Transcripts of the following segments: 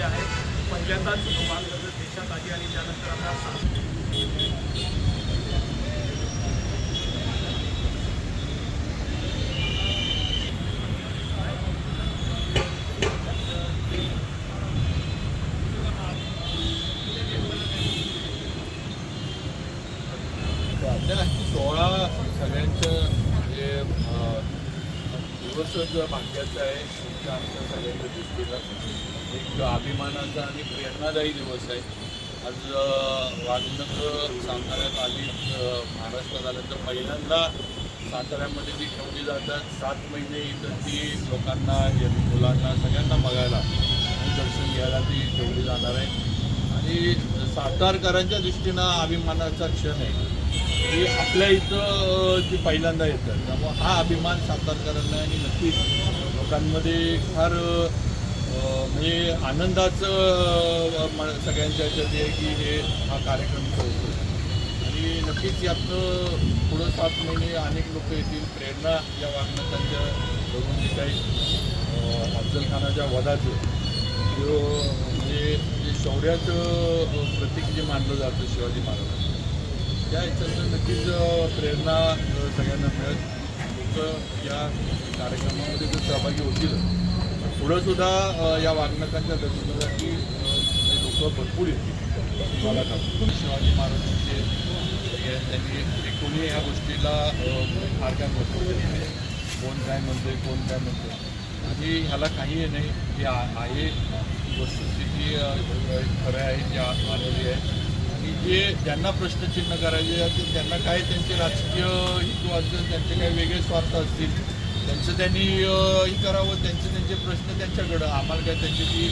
उत्साह आहे. पहिल्यांदाच बालगंधर्व देशात आली आणि त्यानंतर आता सा- सोहळा सगळ्यांचं म्हणजे अं, दिवसच भाग्याचा आहे. तुमच्या आमच्या सगळ्यांच्या दृष्टीनं एक अभिमानाचा आणि प्रेरणादायी दिवस आहे. आज वाघनक वाघनगर साताऱ्यात आली महाराष्ट्रात आलं तर पहिल्यांदा साताऱ्यामध्ये ती ठेवली जातात. सात महिने इथं ती लोकांना या मुलांना सगळ्यांना बघायला दर्शन घ्यायला ती ठेवली जाणार आहे. आणि सातारकरांच्या दृष्टीनं अभिमानाचा क्षण आहे. की आपल्या इथं जे पहिल्यांदा येतात त्यामुळं हा अभिमान सातारकरांना आणि नक्कीच लोकांमध्ये फार म्हणजे आनंदाचं सगळ्यांच्या ह्याच्यात आहे की हे हा कार्यक्रम करतो आणि नक्कीच यातनं पुढं सात महिने अनेक लोक येतील. प्रेरणा या वागणकांच्या जे काही अफजलखानाच्या वधाचं. जो म्हणजे जे शौर्याचं प्रतीक जे मानलं जातं शिवाजी महाराज त्या ह्याच्यातनं नक्कीच प्रेरणा सगळ्यांना मिळत लोक या कार्यक्रमामध्ये जर सहभागी होतील पुढं सुद्धा या वागणकांच्या दर्शनासाठी लोक भरपूर येतील. मला वाटतं. शिवाजी महाराजांचे त्यांनी एकूणही ह्या गोष्टीला फार काय महत्त्व दिलं कोण काय म्हणतंय कोण काय म्हणतंय. आणि ह्याला काही नाही हे आहे. वस्तुस्थिती खरं आहे जी आत आलेली आहे. जे ज्यांना प्रश्नचिन्ह करायचे असतील त्यांना काय त्यांचे राजकीय हेतू असतील त्यांचे काही वेगळे स्वार्थ असतील त्यांचं त्यांनी हे करावं त्यांचे त्यांचे प्रश्न त्यांच्याकडं. आम्हाला काय त्यांची ती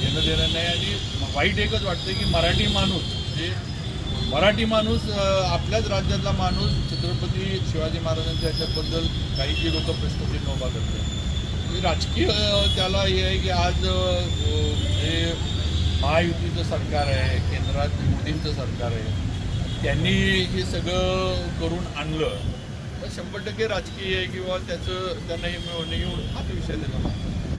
घेणं देणं नाही. आणि वाईट एकच वाटतं की मराठी माणूस जे मराठी माणूस आपल्याच राज्यातला माणूस छत्रपती शिवाजी महाराजांच्या ह्याच्याबद्दल काही जी लोक प्रश्नचिन्ह उभा करतात. म्हणजे राजकीय त्याला हे आहे की आज हे महायुतीचं सरकार आहे केंद्रात मोदींचं सरकार आहे त्यांनी हे सगळं करून आणलं. तर शंभर टक्के राजकीय किंवा त्याचं त्यांना हे मिळवणे येऊन हाच विषय दिला.